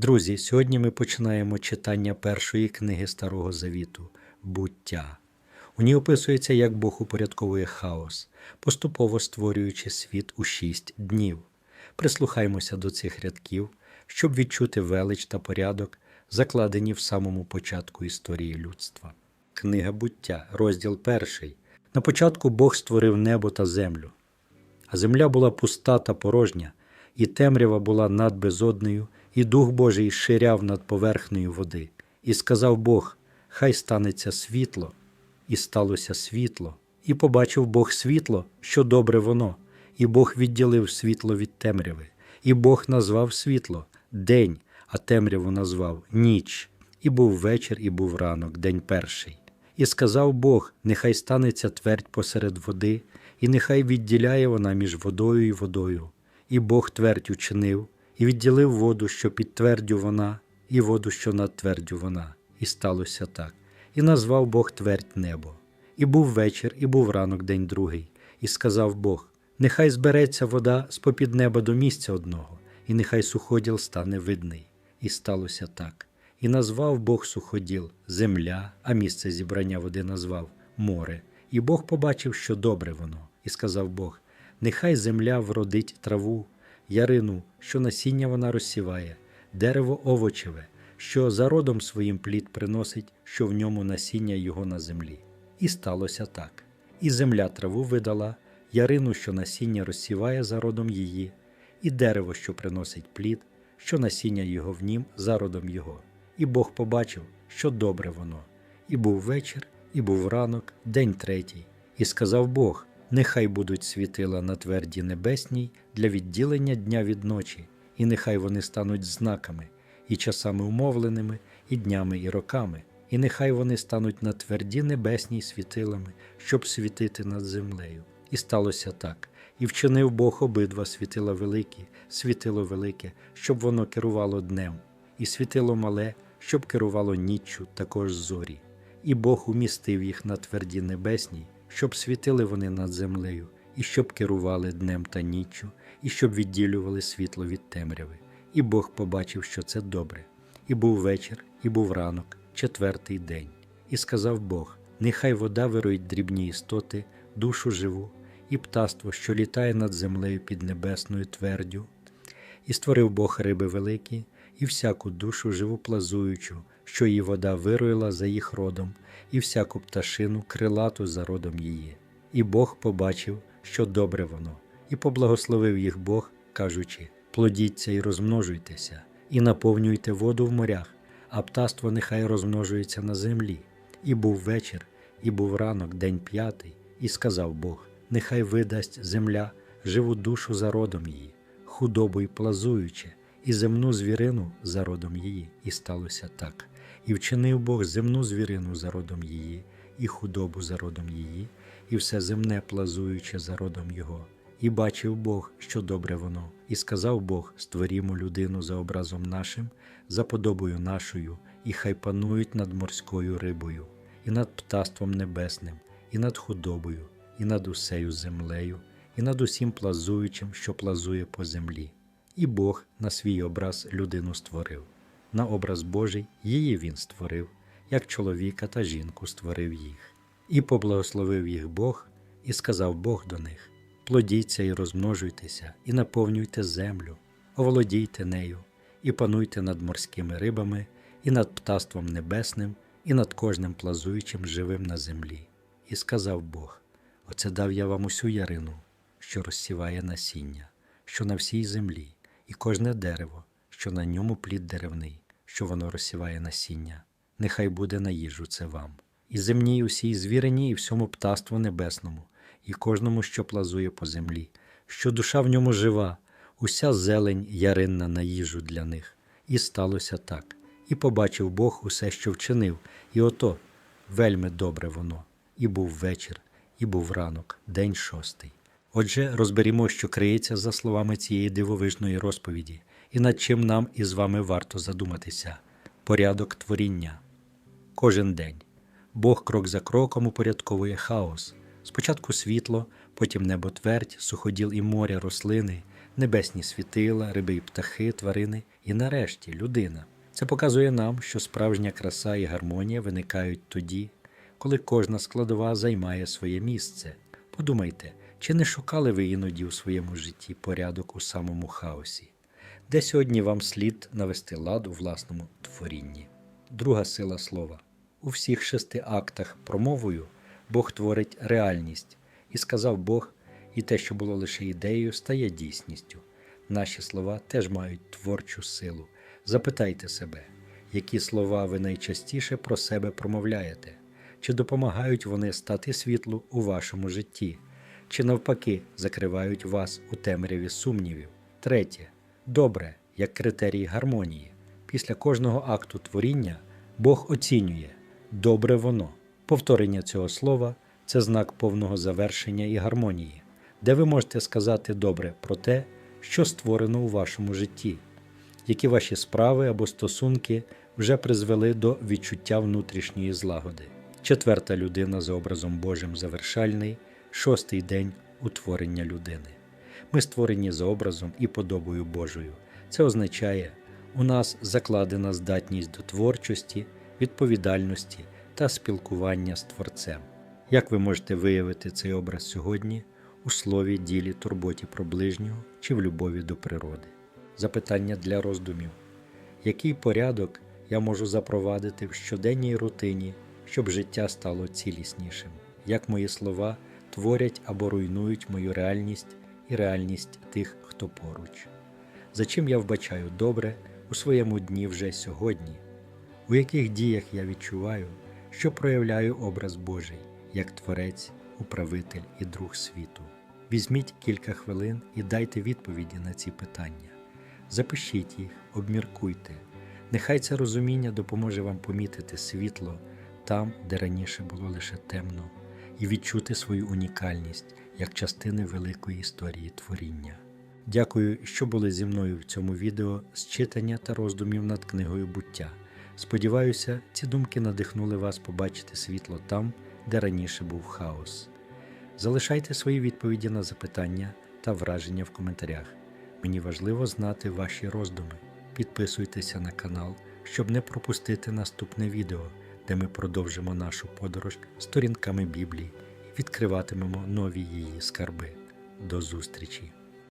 Друзі, сьогодні ми починаємо читання першої книги Старого Завіту буття. У ній описується, як Бог упорядковує хаос, поступово створюючи світ у шість днів. Прислухаймося до цих рядків, щоб відчути велич та порядок, закладені в самому початку історії людства. Книга буття, розділ перший. На початку Бог створив небо та землю. А земля була пуста та порожня, і темрява була над безоднею, і Дух Божий ширяв над поверхнею води. І сказав Бог: Хай станеться світло, і сталося світло. І побачив Бог світло, що добре воно, і Бог відділив світло від темряви, і Бог назвав світло день, а темряву назвав ніч. І був вечір, і був ранок, день перший. І сказав Бог: Нехай станеться твердь посеред води, і нехай відділяє вона між водою і водою. І Бог твердь учинив, і відділив воду, що під твердю вона, і воду, що над твердю вона. І сталося так. І назвав Бог твердь небо. І був вечір, і був ранок, день другий. І сказав Бог: Нехай збереться вода з попід неба до місця одного, і нехай суходіл стане видний. І сталося так. І назвав Бог суходіл земля, а місце зібрання води назвав море. І Бог побачив, що добре воно, і сказав Бог: Нехай земля вродить траву, ярину, що насіння вона розсіває, дерево овочеве, що за родом своїм плід приносить, що в ньому насіння його на землі. І сталося так. І земля траву видала, ярину, що насіння розсіває за родом її, і дерево, що приносить плід, що насіння його в нім за родом його. І Бог побачив, що добре воно. І був вечір, і був ранок, день третій. І сказав Бог: Нехай будуть світила на тверді небесній для відділення дня від ночі, і нехай вони стануть знаками, і часами умовленими, і днями, і роками, і нехай вони стануть на тверді небесній світилами, щоб світити над землею. І сталося так. І вчинив Бог обидва світила великі, світило велике, щоб воно керувало днем, і світило мале, щоб керувало ніччю, також зорі. І Бог умістив їх на тверді небесній, щоб світили вони над землею, і щоб керували днем та ніччю, і щоб відділювали світло від темряви. І Бог побачив, що це добре. І був вечір, і був ранок, четвертий день. І сказав Бог: Нехай вода вироїть дрібні істоти, душу живу, і птаство, що літає над землею під небесною твердю. І створив Бог риби великі, і всяку душу живу плазуючу, що її вода вироїла за їх родом, і всяку пташину крилату за родом її. І Бог побачив, що добре воно, і поблагословив їх Бог, кажучи: плодіться і розмножуйтеся, і наповнюйте воду в морях, а птаство нехай розмножується на землі. І був вечір, і був ранок, день п'ятий, і сказав Бог: Нехай видасть земля живу душу за родом її, худобу й плазуюче, і земну звірину за родом її, і сталося так. І вчинив Бог земну звірину за родом її, і худобу за родом її, і все земне плазуюче за родом його. І бачив Бог, що добре воно, і сказав Бог: створімо людину за образом нашим, за подобою нашою, і хай панують над морською рибою, і над птаством небесним, і над худобою, і над усею землею, і над усім плазуючим, що плазує по землі. І Бог на свій образ людину створив. На образ Божий її він створив, як чоловіка та жінку створив їх. І поблагословив їх Бог, і сказав Бог до них: Плодіться і розмножуйтеся, і наповнюйте землю, оволодійте нею, і пануйте над морськими рибами, і над птаством небесним, і над кожним плазуючим живим на землі. І сказав Бог: Оце дав я вам усю ярину, що розсіває насіння, що на всій землі, і кожне дерево, що на ньому плід деревний, що воно розсіває насіння. Нехай буде на їжу це вам, і земній усій звірині, і всьому птаству небесному, і кожному, що плазує по землі, що душа в ньому жива, уся зелень яринна на їжу для них. І сталося так. І побачив Бог усе, що вчинив, і ото вельми добре воно. І був вечір, і був ранок, день шостий. Отже, розберімо, що криється за словами цієї дивовижної розповіді, і над чим нам із вами варто задуматися порядок творіння. Кожен день Бог крок за кроком упорядковує хаос. Спочатку світло, потім небо твердь, суходіл і моря, рослини, небесні світила, риби і птахи, тварини і нарешті людина. Це показує нам, що справжня краса і гармонія виникають тоді, коли кожна складова займає своє місце. Подумайте, чи не шукали ви іноді у своєму житті порядок у самому хаосі? Де сьогодні вам слід навести лад у власному творінні? Друга сила слова. У всіх шести актах промовою Бог творить реальність, і сказав Бог, і те, що було лише ідеєю, стає дійсністю. Наші слова теж мають творчу силу. Запитайте себе, які слова ви найчастіше про себе промовляєте, чи допомагають вони стати світлу у вашому житті, чи навпаки закривають вас у темряві сумнівів. Третє. Добре, як критерій гармонії. Після кожного акту творіння Бог оцінює добре воно. Повторення цього слова це знак повного завершення і гармонії, де ви можете сказати добре про те, що створено у вашому житті, які ваші справи або стосунки вже призвели до відчуття внутрішньої злагоди. Четверта людина за образом Божим завершальний, шостий день утворення людини. Ми створені за образом і подобою Божою. Це означає, у нас закладена здатність до творчості, відповідальності та спілкування з Творцем. Як ви можете виявити цей образ сьогодні у слові, ділі, турботі про ближнього чи в любові до природи? Запитання для роздумів. Який порядок я можу запровадити в щоденній рутині, щоб життя стало ціліснішим? Як мої слова творять або руйнують мою реальність і реальність тих, хто поруч? За чим я вбачаю добре у своєму дні вже сьогодні? У яких діях я відчуваю, що проявляю образ Божий як Творець, управитель і друг світу? Візьміть кілька хвилин і дайте відповіді на ці питання. Запишіть їх, обміркуйте. Нехай це розуміння допоможе вам помітити світло там, де раніше було лише темно, і відчути свою унікальність як частини великої історії творіння. Дякую, що були зі мною в цьому відео з читання та роздумів над книгою буття. Сподіваюся, ці думки надихнули вас побачити світло там, де раніше був хаос. Залишайте свої відповіді на запитання та враження в коментарях. Мені важливо знати ваші роздуми. Підписуйтеся на канал, щоб не пропустити наступне відео, де ми продовжимо нашу подорож сторінками Біблії відкриватимемо нові її скарби. До зустрічі!